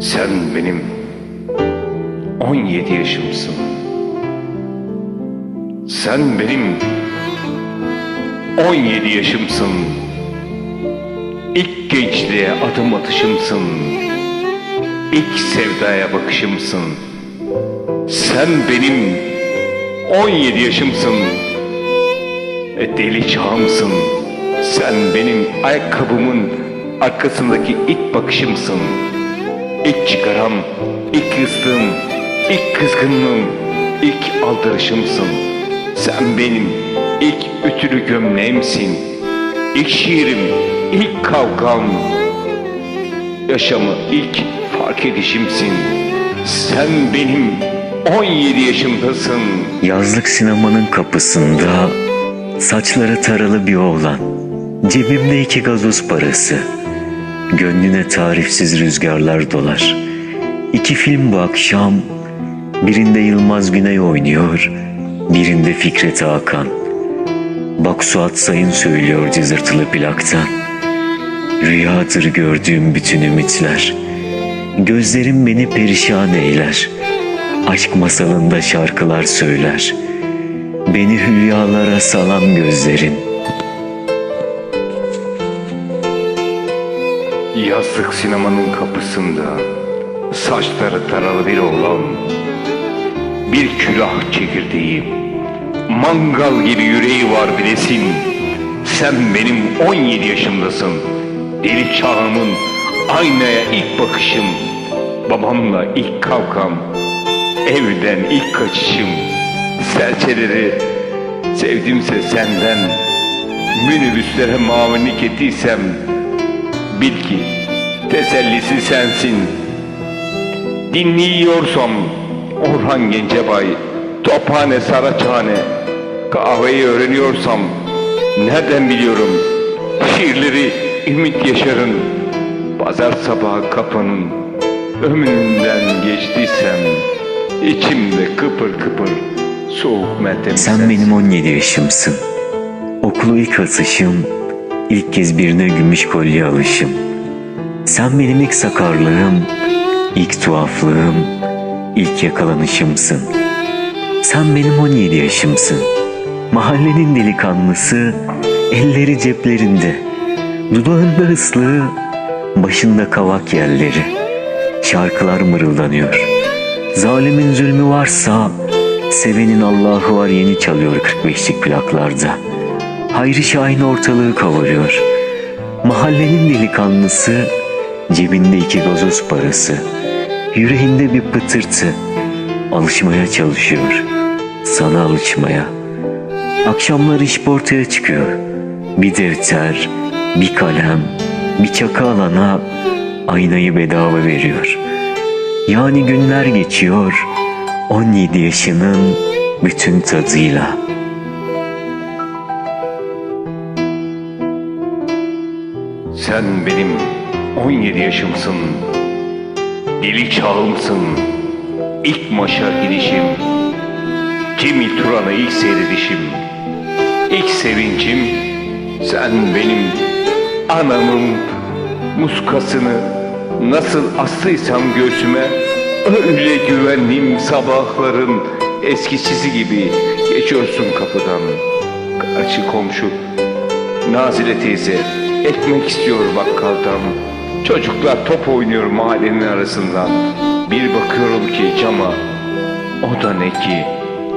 Sen benim 17 yaşımsın. Sen benim 17 yaşımsın. İlk gençliğe adım atışımsın. İlk sevdaya bakışımsın. Sen benim 17 yaşımsın. E, deli çağımsın. Sen benim ayakkabımın arkasındaki ilk bakışımsın. İlk çıkaram, ilk ıstığım, ilk kızgınlığım, ilk aldırışımsın. Sen benim ilk ütülü gömleğimsin. İlk şiirim, ilk kavgam. Yaşamı ilk fark edişimsin. Sen benim 17 yaşımdasın. Yazlık sinemanın kapısında saçları taralı bir oğlan. Cebimde iki gazoz parası. Gönlüne tarifsiz rüzgarlar dolar. İki film bu akşam. Birinde Yılmaz Güney oynuyor, birinde Fikret Hakan. Bak Suat Sayın söylüyor cızırtılı plaktan. Rüyadır gördüğüm bütün ümitler. Gözlerim beni perişan eyler. Aşk masalında şarkılar söyler. Beni hülyalara salan gözlerin. Yazlık sinemanın kapısında. Saçları taralı bir oğlan. Bir külah çekirdeği. Mangal gibi yüreği var bilesin Sen benim 17 yaşımdasın. Deli çağımın aynaya ilk bakışım. Babamla ilk kavgam. Evden ilk kaçışım. Serçeleri sevdimse senden. Minibüslere mavilik ettiysem Bil ki tesellisi sensin. Dinliyorsam Orhan Gencebay, Tophane Saraçhane, kahveyi öğreniyorsam nereden biliyorum? Şiirleri Ümit Yaşar'ın, pazar sabahı kapanın ömründen geçtiysem içimde kıpır kıpır soğuk meltem Sen benim 17 yaşımsın. Okulu ilk atışım, ilk kez birine gümüş kolye alışım. Sen benim ilk sakarlığım, ilk tuhaflığım, ilk yakalanışımsın. Sen benim 17 yaşımsın. Mahallenin delikanlısı, elleri ceplerinde. Dudağında ıslığı, başında kavak yerleri. Şarkılar mırıldanıyor. Zalimin zulmü varsa, sevenin Allah'ı var yeni çalıyor 45'lik plaklarda. Hayri Şahin ortalığı kavuruyor. Mahallenin delikanlısı, cebinde iki gazoz parası, yüreğinde bir pıtırtı. Alışmaya çalışıyor, sana alışmaya. Akşamlar iş ortaya çıkıyor. Bir defter, bir kalem, bir çakı alana aynayı bedava veriyor. Yani günler geçiyor 17 yaşının bütün tadıyla. Sen benim 17 yaşımsın. Deli çağımsın. İlk maşa gidişim. Cemil Turan'ı ilk seyredişim. İlk sevincim sen benim anamın muskasını nasıl astıysam göğsüme öyle güvendiğim sabahların eskisi gibi geçiyorsun kapıdan. Karşı komşu Nazile teyze ekmek istiyor bakkaldan. Çocuklar top oynuyor mahallenin arasından. Bir bakıyorum ki cama. O da ne ki?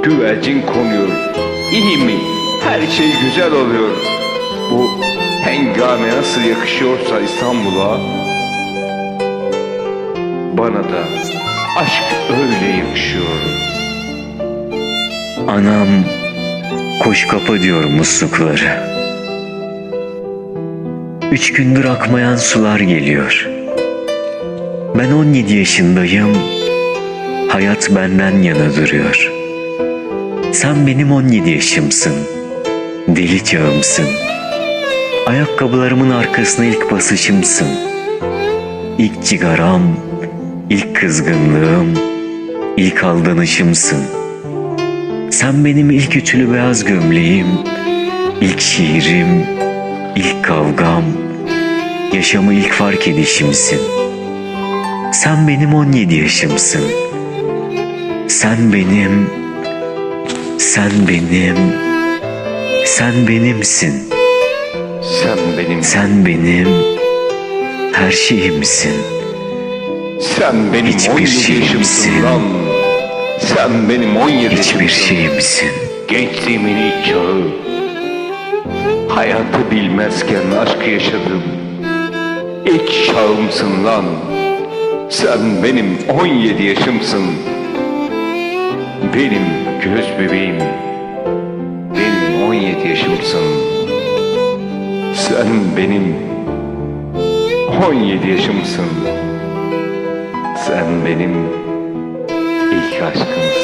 Güvercin konuyor. İyi mi? Her şey güzel oluyor. Bu hengame nasıl yakışıyorsa İstanbul'a bana da aşk öyle yakışıyor. Anam koş kapa diyor muslukları. Üç gündür akmayan sular geliyor. Ben 17 yaşındayım. Hayat benden yana duruyor. Sen benim 17 yaşımsın. Deli çağımsın. Ayakkabılarımın arkasına ilk basışımsın. İlk cigaram, ilk kızgınlığım, ilk aldanışımsın. Sen benim ilk ütülü beyaz gömleğim, ilk şiirim, ilk kavgam, yaşamı ilk fark edişimsin. Sen benim 17 yaşımsın. Sen benim, sen benim, sen benimsin. Sen benim, Sen benim her şeyimsin. sen benim Hiçbir 17 şeyimsin. yaşımsın lan. Sen benim 17 Hiçbir şeyimsin. Gençliğimin ilk çağı. Hayatı bilmezken aşk yaşadım. İlk çağımsın lan. Sen benim 17 yaşımsın. Benim göz bebeğim. Benim 17 yaşımsın. Sen benim 17 yaşımsın. Sen benim ilk aşkımsın.